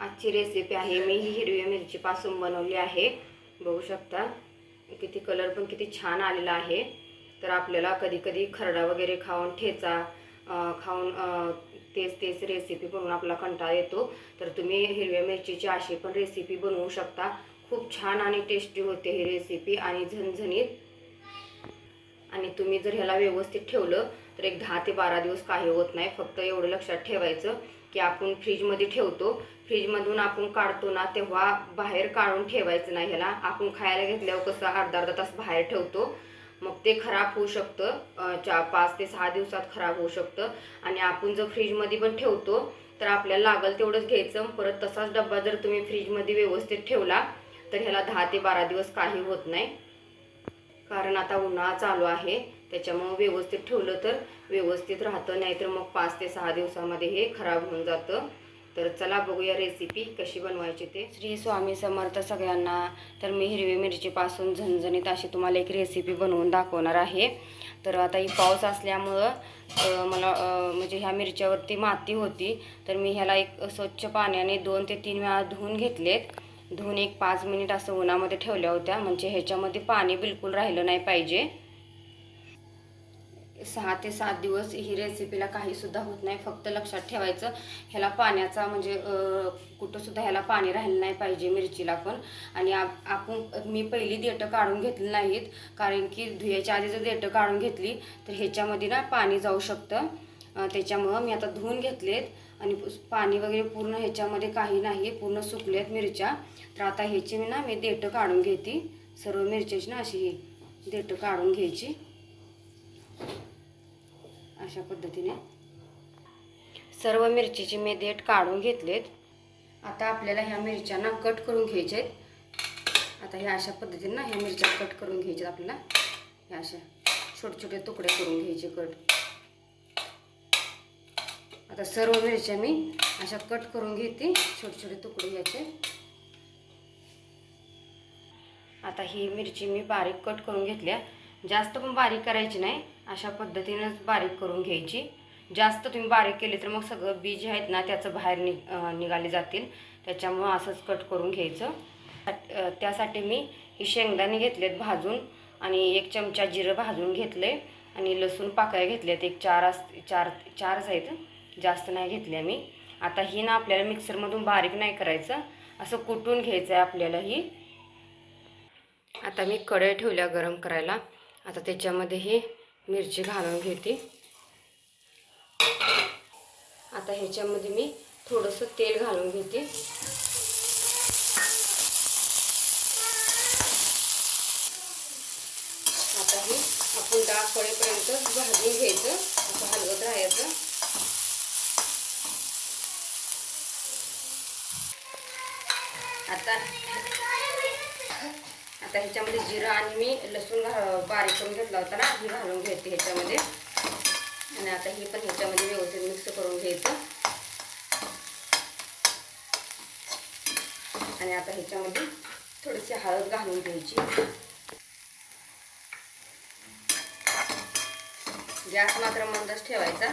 आजची रेसिपी आहे. मी ही हिरव्या मिरचीपासून बनवली आहे. बघू शकता. किती कलर पण किती छान आलेला आहे. तर आपल्याला कधी कधी खरडा वगैरे खाऊन ठेचा खाऊन तेच तेच रेसिपी बनवून आपला कंटाळा येतो. तर तुम्ही हिरव्या मिरचीची अशी पण रेसिपी बनवू शकता. खूप छान आणि टेस्टी होते ही रेसिपी आणि झणझणीत. आणि तुम्ही जर ह्याला व्यवस्थित ठेवलं तर एक दहा ते बारा दिवस काही होत नाही. फक्त एवढं लक्षात ठेवायचं. की आपण फ्रीजमध्ये ठेवतो. फ्रीजमधून आपण काढतो ना तेव्हा बाहेर काढून ठेवायचं नाही ह्याला. आपण खायला घेतल्यावर कसं अर्धा अर्धा तास बाहेर ठेवतो. मग ते खराब होऊ शकतं. चार पाच ते सहा दिवसात खराब होऊ शकतं. आणि आपण जर फ्रीजमध्ये पण ठेवतो तर आपल्याला लागल तेवढंच घ्यायचं. परत तसाच डब्बा जर तुम्ही फ्रीजमध्ये व्यवस्थित ठेवला तर ह्याला दहा ते बारा दिवस काही होत नाही. कारण आता उन्हाळा चालू आहे. त्याच्यामुळं व्यवस्थित ठेवलं तर व्यवस्थित राहतं. नाहीतर मग पाच ते सहा दिवसामध्ये हे खराब होऊन जातं. तर चला बघूया रेसिपी कशी बनवायची ते. श्री स्वामी समर्थ सगळ्यांना. तर मी हिरवी मिरचीपासून झणझणीत अशी तुम्हाला एक रेसिपी बनवून दाखवणार आहे. तर आता ही पाऊस असल्यामुळं मला म्हणजे ह्या मिरच्यावरती माती होती. तर मी ह्याला एक स्वच्छ पाण्याने दोन ते तीन वेळा धुवून घेतलेत धुवून एक पाच मिनिट असं उन्हामध्ये ठेवल्या होत्या. म्हणजे ह्याच्यामध्ये पाणी बिलकुल राहिलं नाही पाहिजे. सहा ते सात दिवस ही रेसिपीला काहीसुद्धा होत नाही. फक्त लक्षात ठेवायचं ह्याला पाण्याचा म्हणजे कुठंसुद्धा ह्याला पाणी राहिलं नाही पाहिजे मिरचीला पण. आणि आप- आपण मी पहिली देठं काढून घेतली नाहीत कारण की धुयाच्या आधी जर देठं काढून घेतली तर ह्याच्यामध्ये ना पाणी जाऊ शकतं. त्याच्यामुळं मी आता धुवून घेतलेत आणि पाणी वगैरे पूर्ण ह्याच्यामध्ये काही नाही पूर्ण सुकलेत मिरच्या. तर आता ह्याची मी ना मी देठं काढून घेते. सर्व मिरच्याची ना अशी ही देठं काढून घ्यायची. अशा पद्धतीने. सर्व मिरचीची मी देठ काढून घेतलेत. आता आपल्याला ह्या मिरच्यांना कट करून घ्यायचे आहेत आता ह्या अशा पद्धतीने ना ह्या मिरच्या कट करून घ्यायच्यात आपल्याला. ह्या अशा छोटे छोटे तुकडे करून घ्यायचे कट. आता सर्व मिरच्या मी अशा कट करून घेते. छोटे छोटे तुकडे घ्यायचे. आता ही मिरची मी बारीक कट करून घेतल्या. जास्त पण बारीक करायची नाही. अशा पद्धतीनंच बारीक करून घ्यायची. जास्त तुम्ही बारीक केली तर मग सगळं बीज आहेत ना त्याचं बाहेर नि निघाले जातील. त्याच्यामुळं असंच कट करून घ्यायचं. त्यासाठी मी ही शेंगदाणे घेतलेत भाजून आणि एक चमचा जिरं भाजून घेतले आणि लसूण पाकळ्या घेतल्यात. एक चार अस चार चारच आहेत. जास्त नाही घेतल्या मी. आता ही ना आपल्याला मिक्सरमधून बारीक नाही करायचं. असं कुटून घ्यायचं आहे आपल्याला ही. आता मी कढई ठेवल्या गरम करायला. आता त्याच्यामध्ये ही मिरची घालून घेते. आता ह्याच्यामध्ये मी थोडंसं तेल घालून घेते. आता हे आपण डाळ पडेपर्यंत भाजून घ्यायचं असं हलवत राहायचं. आता आता ह्याच्यामध्ये जिरं आणि मी लसूण घा बारीक करून घेतला होता ना ही घालून घेते ह्याच्यामध्ये. आणि आता ही पण ह्याच्यामध्ये व्यवस्थित मिक्स करून घ्यायचं. आणि आता ह्याच्यामध्ये थोडीशी हळद घालून घ्यायची. गॅस मात्र मंदच ठेवायचा.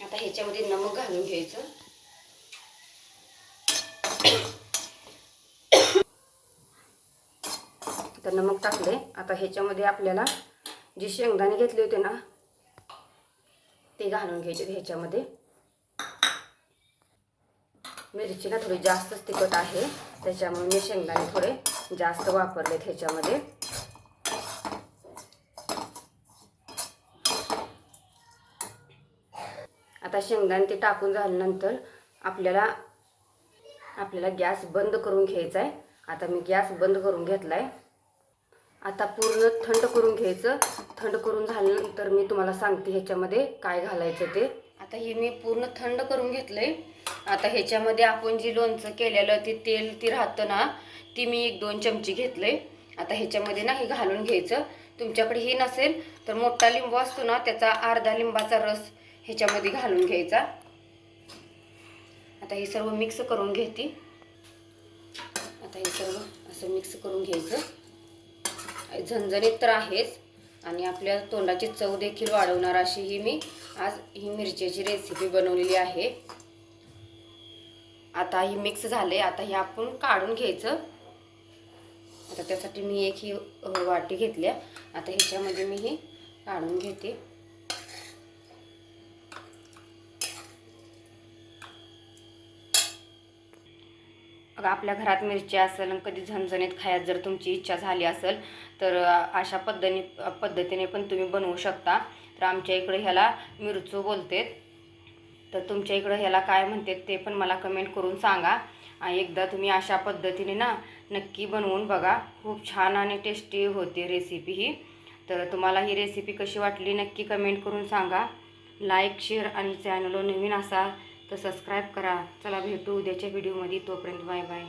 आता ह्याच्यामध्ये नमक घालून घ्यायचं. तर नमक टाकले. आता ह्याच्यामध्ये आपल्याला जे शेंगदाणे घेतले होते ना ते घालून घ्यायचे ह्याच्यामध्ये. मिरची ना थोडी जास्तच तिखट आहे त्याच्यामुळे मी शेंगदाणे थोडे जास्त वापरलेत ह्याच्यामध्ये. आता शेंगदाणे ते टाकून झाल्यानंतर आपल्याला आपल्याला गॅस बंद करून घ्यायचा आहे आता मी गॅस बंद करून घेतला आहे आता पूर्ण थंड करून घ्यायचं. थंड करून झाल्यानंतर मी तुम्हाला सांगते ह्याच्यामध्ये काय घालायचं ते. आता हे मी पूर्ण थंड करून घेतलंय. आता ह्याच्यामध्ये आपण जी लोणचं केलेलं ते तेल ती राहतं ना ती मी एक दोन चमची घेतलंय. आता ह्याच्यामध्ये ना हे घालून घ्यायचं. तुमच्याकडे ही नसेल तर मोठा लिंबू असतो ना त्याचा अर्धा लिंबाचा रस ह्याच्यामध्ये घालून घ्यायचा. आता हे सर्व मिक्स करून घेते. आता हे सर्व असं मिक्स करून घ्यायचं. झणझणीत तर आहेच. आणि आपल्या तोंडाची चव देखील वाढवणार अशी ही मी आज ही मिरच्याची रेसिपी बनवलेली आहे. आता ही मिक्स झाले. आता हे आपण काढून घ्यायचं. आता त्यासाठी मी एक ही वाटी घेतल्या. आता ह्याच्यामध्ये मी ही काढून घेते. अगं आपल्या घरात मिरची असेल आणि कधी झणझणीत खायला जर तुमची इच्छा झाली असेल तर अशा पद्धती पद्धतीने पण तुम्ही बनवू शकता. तर आमच्या इकडे ह्याला मिरचू बोलतेत. तर तुमच्या इकडं ह्याला काय म्हणतात ते पण मला कमेंट करून सांगा. आणि एकदा तुम्ही अशा पद्धतीने ना नक्की बनवून बघा. खूप छान आणि टेस्टी होते रेसिपी ही. तर तुम्हाला ही रेसिपी कशी वाटली नक्की कमेंट करून सांगा. लाईक शेअर आणि चॅनलवर नवीन असा तर सबस्क्राईब करा. चला भेटू उद्याच्या व्हिडिओमध्ये तोपर्यंत बाय बाय